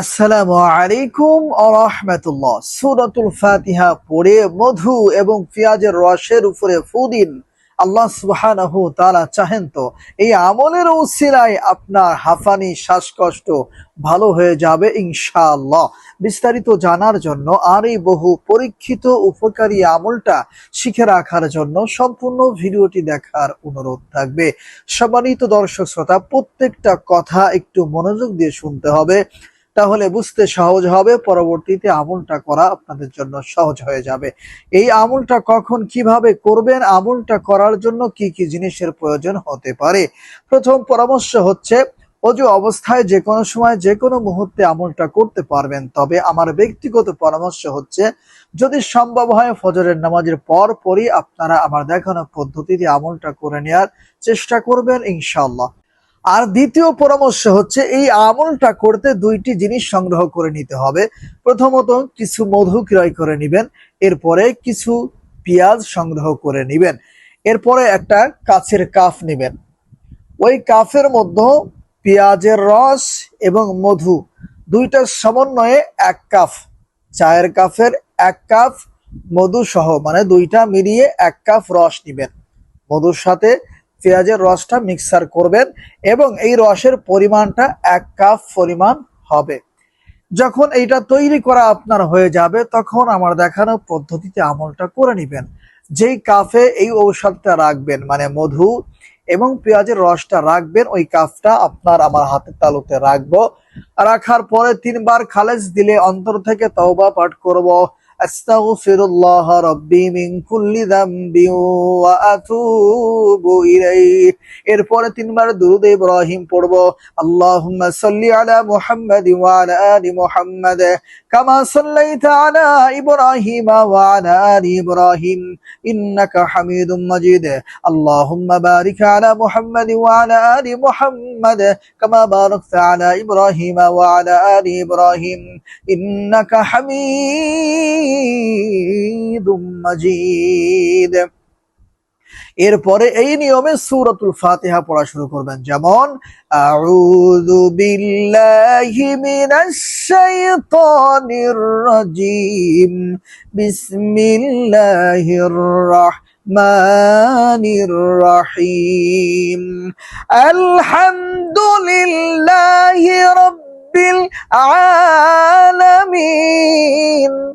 আসসালামু আলাইকুম আরহামতুল্লাহ সুরাতুল ফাতিহা পড়ে মধু এবং পেঁয়াজের রসের উপরে ফুদিন আল্লাহ সুবহানাহু তাআলা চাহেন তো এই আমলের উসিলায় আপনার হাফানি, শ্বাসকষ্ট ভালো হয়ে যাবে ইনশাআল্লাহ। বিস্তারিত জানার জন্য আর এই বহু পরীক্ষিত, উপকারী আমলটা শিখে রাখার জন্য সম্পূর্ণ ভিডিওটি দেখার অনুরোধ থাকবে। সম্মানিত দর্শক শ্রোতা, প্রত্যেকটা কথা একটু মনোযোগ দিয়ে শুনতে হবে। তাহলে বুঝতে সহজ হবে, পরবর্তীতে আমলটা করা আপনাদের জন্য সহজ হয়ে যাবে। এই আমলটা কখন কীভাবে করবেন, আমলটা করার জন্য কি কি জিনিসের প্রয়োজন হতে পারে? প্রথম পরামর্শ হচ্ছে, অজু অবস্থায় যে কোনো সময় যে কোনো মুহূর্তে আমলটা করতে পারবেন। তবে আমার ব্যক্তিগত পরামর্শ হচ্ছে, যদি সম্ভব হয় ফজরের নামাজের পর পরই আপনারা আমার দেখানো পদ্ধতিতে আমলটা করে নেওয়ার চেষ্টা করবেন ইনশাল্লাহ আর দ্বিতীয় পরামর্শ হচ্ছে এই আমলটা করতে দুইটি জিনিস সংগ্রহ করে নিতে হবে। প্রথমত, কিছু মধু ক্রয় করে নেবেন, এরপরে কিছু পেঁয়াজ সংগ্রহ করে নেবেন, এরপরে একটা কাছের কাফ নেবেন। ওই কাফের মধ্যে পেঁয়াজের রস এবং মধু দুইটার সমন্বয়ে এক কাপ চায়ের কাপের এক কাপ মধু সহ মানে দুইটা মিলিয়ে এক কাপ রস নেবেন। মধুর সাথে পেঁয়াজের রসটা মিক্সার করবেন এবং এই রসের পরিমাণটা এক কাপ পরিমাণ হবে। যখন এইটা তৈরি করা আপনার হয়ে যাবে, তখন আমার দেখানো পদ্ধতিতে আমলটা করে নেবেন। যেই কাফে এই ঔষধটা রাখবেন মানে মধু এবং পেঁয়াজের রসটা রাখবেন, ওই কাপটা আপনার আমার হাতের তালুতে রাখব। রাখার পরে তিনবার খালেজ দিলে অন্তর থেকে তওবা পাঠ করব। আস্তাগফিরুল্লাহ রাব্বি মিন কুল্লি যামবি ওয়া আতুবু ইলাইহি। এরপরে তিনবার দুরুদ ইব্রাহিম পড়ব। আল্লাহুম্মা সাল্লি আলা মুহাম্মাদ ওয়া আলা আলি মুহাম্মাদ। কামা সাল্লাইতা আলা ইব্রাহিম ওয়া আলা আলি ইব্রাহিম। ইন্নাকা হামিদুম মাজিদ। আল্লাহুম্মা বারিক আলা মুহাম্মাদ ওয়া আলা আলি মুহাম্মাদ। কামা বারাকতা আলা ইব্রাহিম ওয়া আলা আলি ইব্রাহিম। ইন্নাকা হামিদুম এরপরে এই নিয়মে সূরাতুল ফাতিহা পড়া শুরু করবেন। যেমন, আউযু বিল্লাহি মিনাশ শাইতানির রাজিম। বিসমিল্লাহির রাহমানির রাহিম। আলহামদুলিল্লাহি রাব্বিল আলামিন।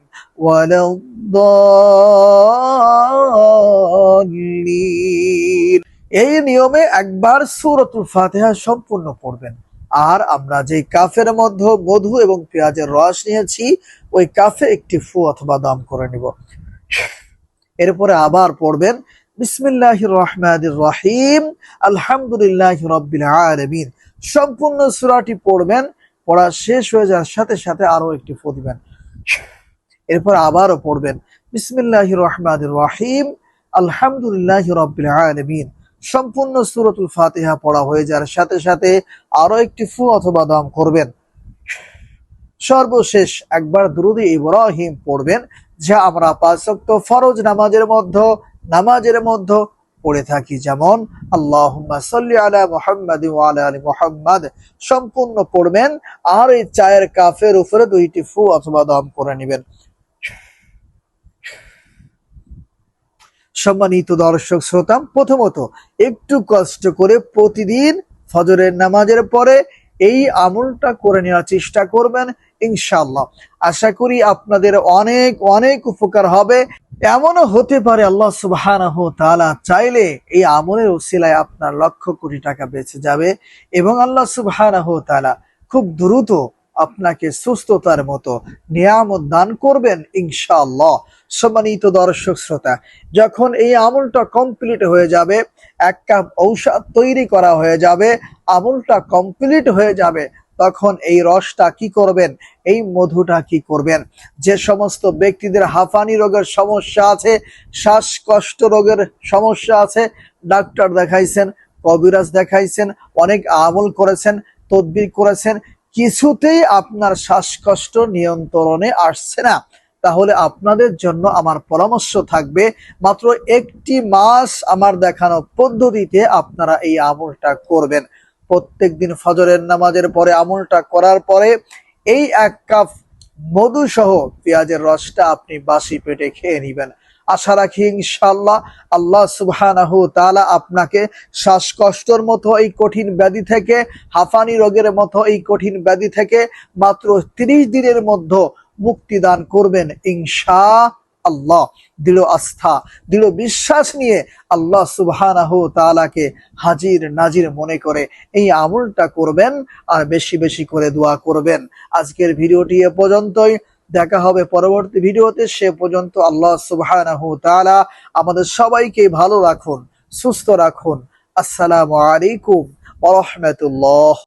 ولا الضالين এই নিয়মে একবার সূরাতুল ফাতিহা সম্পূর্ণ পড়বেন আর আমরা যে কাফের মধ্যে মধু এবং পেঁয়াজের রস নিয়েছি ওই কাফে একটি ফু অথবা দাম করে নিব এরপরে আবার পড়বেন বিসমিল্লাহির রহমানির রহিম আলহামদুলিল্লাহ রব্বিল আলামিন সম্পূর্ণ সূরাটি পড়বেন পড়া শেষ হয়ে যাওয়ার সাথে সাথে আরো একটি ফু দিবেন এরপর আবারও পড়বেন, বিসমিল্লাহির রহমানির রহিম, আলহামদুলিল্লাহ রব্বিল আলামিন। সম্পূর্ণ সূরাতুল ফাতিহা পড়া হয়ে যাওয়ার সাথে সাথে আরও একটি ফু অথবা দাম করবেন। সর্বশেষ একবার দুরুদি ইব্রাহিম পড়বেন, যা আমরা পাঁচ ওয়াক্ত ফরজ নামাজের মধ্যে নামাজের মধ্যে পড়ে থাকি। যেমন, আল্লাহুম্মা সাল্লি আলা মোহাম্মদ আলি মুহাম্মাদ। সম্পূর্ণ পড়বেন, আর এই চায়ের কাফের উপরে দুইটি ফু অথবা দম করে নেবেন। সম্মানিত দর্শক শ্রোতা, প্রথমত একটু কষ্ট করে প্রতিদিন ফজরের নামাজের পরে এই আমলটা করে নেওয়ার চেষ্টা করবেন ইনশাল্লাহ আশা করি আপনাদের অনেক অনেক উপকার হবে। এমনও হতে পারে আল্লাহ তাআলা চাইলে এই আমলের ওসিলায় আপনার লক্ষ কোটি টাকা বেঁচে যাবে এবং আল্লাহ তাআলা খুব দ্রুত আপনাকে সুস্থতার মতো নিয়ামত দান করবেন, ইনশাআল্লাহ। সম্মানিত দর্শক শ্রোতা, যখন এই আমলটা কমপ্লিট হয়ে যাবে, এক কাপ ঔষধ তৈরি করা হয়ে যাবে, আমলটা কমপ্লিট হয়ে যাবে, তখন এই রসটা কি করবেন? এই মধুটা কি করবেন? যে সমস্ত ব্যক্তিদের হাঁফানি রোগের সমস্যা আছে, শ্বাসকষ্ট রোগের সমস্যা আছে, ডাক্তার দেখাইছেন, কবিরাজ দেখাইছেন, অনেক আমল করেছেন, তদবির করেছেন, কিছুতেই আপনার শ্বাসকষ্ট নিয়ন্ত্রণে আসছে না। তাহলে আপনাদের জন্য আমার পরামর্শ থাকবে, মাত্র একটি মাস আমার দেখানো পদ্ধতিতে আপনারা এই আমলটা করবেন। প্রত্যেক দিন ফজরের নামাজের পরে আমলটা করার পরে এই এক কাপ মধু সহ পেঁয়াজের রসটা আপনি বাসি পেটে খেয়ে নেবেন। আশা রাখি ইনশাল্লাহ আল্লাহ সুবহানাহু তাআলা আপনাকে শ্বাসকষ্টর মতো এই কঠিন ব্যাধি থেকে, হাফানি রোগের মতো এই কঠিন ব্যাধি থেকে মাত্র তিরিশ দিনের মধ্যে মুক্তি দান করবেন ইনশা আল্লাহ দৃঢ় আস্থা, দৃঢ় বিশ্বাস নিয়ে আল্লাহ সুবহানাহু তাআলাকে হাজির নাজির মনে করে এই আমলটা করবেন আর বেশি বেশি করে দোয়া করবেন। আজকের ভিডিওটি এ পর্যন্তই। দেখা হবে পরবর্তী ভিডিওতে। সে পর্যন্ত আল্লাহ সুবহানাহু তাআলা আমাদের সবাইকে ভালো রাখুন, সুস্থ রাখুন। আসসালামু আলাইকুম ওয়া রাহমাতুল্লাহ।